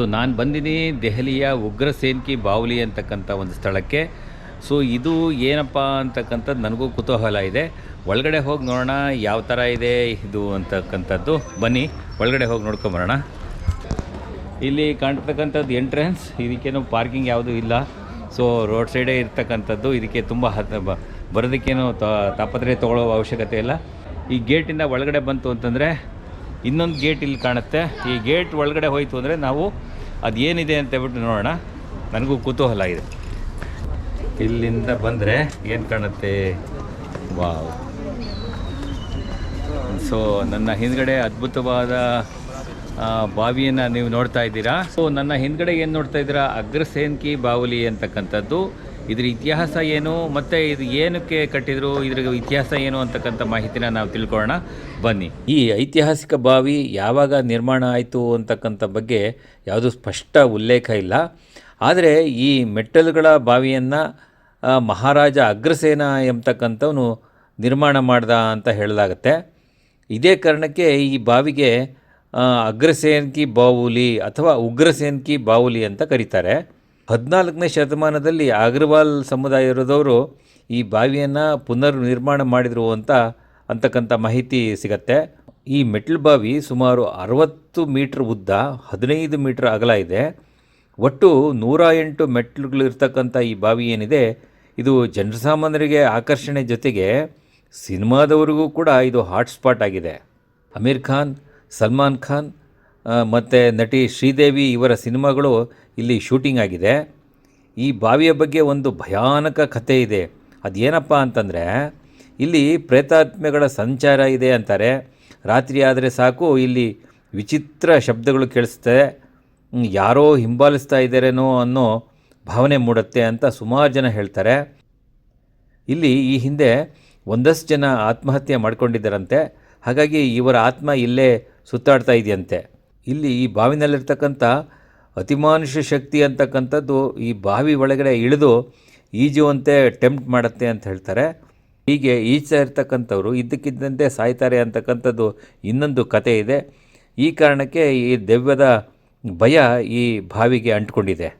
So ನಾನು ಬಂದಿನಿ ದೆಹಲಿಯ ಉಗ್ರ ಸೇನ್ಕಿ ಬಾವ್ಲಿ ಅಂತಕ್ಕಂಥ ಒಂದು ಸ್ಥಳಕ್ಕೆ. ಸೊ ಇದು ಏನಪ್ಪ ಅಂತಕ್ಕಂಥದ್ದು ನನಗೂ ಕುತೂಹಲ ಇದೆ. ಒಳಗಡೆ ಹೋಗಿ ನೋಡೋಣ, ಯಾವ ಥರ ಇದೆ ಇದು ಅಂತಕ್ಕಂಥದ್ದು. ಬನ್ನಿ, ಒಳಗಡೆ ಹೋಗಿ ನೋಡ್ಕೊಂಬರೋಣ. ಇಲ್ಲಿ ಕಾಣ್ತಕ್ಕಂಥದ್ದು ಎಂಟ್ರೆನ್ಸ್ ಇದಕ್ಕೇನು ಪಾರ್ಕಿಂಗ್ ಯಾವುದೂ ಇಲ್ಲ. ಸೊ ರೋಡ್ ಸೈಡೇ ಇರ್ತಕ್ಕಂಥದ್ದು, ಇದಕ್ಕೆ ತುಂಬ ಹತ್ ಬರೋದಕ್ಕೇನು ತಾಪತ್ರೆ ತೊಗೊಳ್ಳೋ ಅವಶ್ಯಕತೆ ಇಲ್ಲ. ಈ ಗೇಟಿಂದ ಒಳಗಡೆ ಬಂತು ಅಂತಂದರೆ ಇನ್ನೊಂದು ಗೇಟ್ ಇಲ್ಲಿ ಕಾಣುತ್ತೆ. ಈ ಗೇಟ್ ಒಳಗಡೆ ಹೋಯಿತು ಅಂದರೆ ನಾವು ಅದೇನಿದೆ ಅಂತ ಹೇಳ್ಬಿಟ್ಟು ನೋಡೋಣ. ನನಗೂ ಕುತೂಹಲ ಇದೆ. ಇಲ್ಲಿಂದ ಬಂದರೆ ಏನು ಕಾಣುತ್ತೆ? ವಾವ್. ಸೊ ನನ್ನ ಹಿಂದ್ಗಡೆ ಅದ್ಭುತವಾದ ಬಾವಿಯನ್ನು ನೀವು ನೋಡ್ತಾ ಇದ್ದೀರಾ. ಸೊ ನನ್ನ ಹಿಂದ್ಗಡೆ ಏನು ನೋಡ್ತಾ ಇದ್ದೀರಾ? ಅಗ್ರಸೇನ್ಕಿ ಬಾವುಲಿ ಅಂತಕ್ಕಂಥದ್ದು. ಇದ್ರ ಇತಿಹಾಸ ಏನು, ಮತ್ತು ಇದು ಏನಕ್ಕೆ ಕಟ್ಟಿದ್ರು ಇದ್ರ ಇತಿಹಾಸ ಏನು ಅಂತಕ್ಕಂಥ ಮಾಹಿತಿನ ನಾವು ತಿಳ್ಕೊಳ್ಳೋಣ. ಬನ್ನಿ. ಈ ಐತಿಹಾಸಿಕ ಬಾವಿ ಯಾವಾಗ ನಿರ್ಮಾಣ ಆಯಿತು ಅಂತಕ್ಕಂಥ ಬಗ್ಗೆ ಯಾವುದೂ ಸ್ಪಷ್ಟ ಉಲ್ಲೇಖ ಇಲ್ಲ. ಆದರೆ ಈ ಮೆಟ್ಟಲುಗಳ ಬಾವಿಯನ್ನು ಮಹಾರಾಜ ಅಗ್ರಸೇನ ಎಂಬತಕ್ಕಂಥವನು ನಿರ್ಮಾಣ ಮಾಡ್ದ ಅಂತ ಹೇಳಲಾಗತ್ತೆ. ಇದೇ ಕಾರಣಕ್ಕೆ ಈ ಬಾವಿಗೆ ಅಗ್ರಸೇನ್ಕಿ ಬಾವುಲಿ ಅಥವಾ ಉಗ್ರಸೇನ್ಕಿ ಬಾವುಲಿ ಅಂತ ಕರೀತಾರೆ. ಹದಿನಾಲ್ಕನೇ ಶತಮಾನದಲ್ಲಿ ಅಗ್ರವಾಲ್ ಸಮುದಾಯದವರು ಈ ಬಾವಿಯನ್ನು ಪುನರ್ ನಿರ್ಮಾಣ ಮಾಡಿದರು ಅಂತ ಅಂತಕ್ಕಂಥ ಮಾಹಿತಿ ಸಿಗತ್ತೆ. ಈ ಮೆಟ್ಲು ಬಾವಿ ಸುಮಾರು ಅರವತ್ತು ಮೀಟ್ರ್ ಉದ್ದ ಹದಿನೈದು ಮೀಟ್ರ್ ಅಗಲ ಇದೆ. ಒಟ್ಟು ನೂರ ಎಂಟು ಮೆಟ್ಲುಗಳು ಇರ್ತಕ್ಕಂಥ ಈ ಬಾವಿ ಏನಿದೆ, ಇದು ಜನಸಾಮಾನ್ಯರಿಗೆ ಆಕರ್ಷಣೆ ಜೊತೆಗೆ ಸಿನಿಮಾದವರಿಗೂ ಕೂಡ ಇದು ಹಾಟ್ಸ್ಪಾಟ್ ಆಗಿದೆ. ಅಮೀರ್ ಖಾನ್, ಸಲ್ಮಾನ್ ಖಾನ್ ಮತ್ತು ನಟಿ ಶ್ರೀದೇವಿ ಇವರ ಸಿನಿಮಾಗಳು ಇಲ್ಲಿ ಶೂಟಿಂಗ್ ಆಗಿದೆ. ಈ ಬಾವಿಯ ಬಗ್ಗೆ ಒಂದು ಭಯಾನಕ ಕಥೆ ಇದೆ. ಅದೇನಪ್ಪ ಅಂತಂದರೆ, ಇಲ್ಲಿ ಪ್ರೇತಾತ್ಮೆಗಳ ಸಂಚಾರ ಇದೆ ಅಂತಾರೆ. ರಾತ್ರಿ ಆದರೆ ಸಾಕು, ಇಲ್ಲಿ ವಿಚಿತ್ರ ಶಬ್ದಗಳು ಕೇಳಿಸುತ್ತೆ. ಯಾರೋ ಹಿಂಬಾಲಿಸ್ತಾ ಇದ್ದಾರೇನೋ ಅನ್ನೋ ಭಾವನೆ ಮೂಡುತ್ತೆ ಅಂತ ಸುಮಾರು ಜನ ಹೇಳ್ತಾರೆ. ಇಲ್ಲಿ ಈ ಹಿಂದೆ ಒಂದಷ್ಟು ಜನ ಆತ್ಮಹತ್ಯೆ ಮಾಡ್ಕೊಂಡಿದ್ದಾರಂತೆ. ಹಾಗಾಗಿ ಇವರ ಆತ್ಮ ಇಲ್ಲೇ ಸುತ್ತಾಡ್ತಾ ಇದೆಯಂತೆ. ಇಲ್ಲಿ ಈ ಬಾವಿನಲ್ಲಿರ್ತಕ್ಕಂಥ ಅತಿಮಾನುಷ ಶಕ್ತಿ ಅಂತಕ್ಕಂಥದ್ದು ಈ ಬಾವಿ ಒಳಗಡೆ ಇಳಿದು ಈಜುವಂತೆ ಟೆಂಪ್ಟ್ ಮಾಡುತ್ತೆ ಅಂತ ಹೇಳ್ತಾರೆ. ಹೀಗೆ ಈಜ್ತಾ ಇರ್ತಕ್ಕಂಥವ್ರು ಇದ್ದಕ್ಕಿದ್ದಂತೆ ಸಾಯ್ತಾರೆ ಅಂತಕ್ಕಂಥದ್ದು ಇನ್ನೊಂದು ಕತೆ ಇದೆ. ಈ ಕಾರಣಕ್ಕೆ ಈ ದೆವ್ಯದ ಭಯ ಈ ಬಾವಿಗೆ ಅಂಟ್ಕೊಂಡಿದೆ.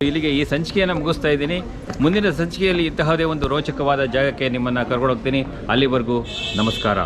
ಇಲ್ಲಿಗೆ ಈ ಸಂಚಿಕೆಯನ್ನು ಮುಗಿಸ್ತಾ ಇದ್ದೀನಿ. ಮುಂದಿನ ಸಂಚಿಕೆಯಲ್ಲಿ ಇಂತಹದೇ ಒಂದು ರೋಚಕವಾದ ಜಾಗಕ್ಕೆ ನಿಮ್ಮನ್ನು ಕರ್ಕೊಂಡೋಗ್ತೀನಿ ಅಲ್ಲಿವರೆಗೂ ನಮಸ್ಕಾರ.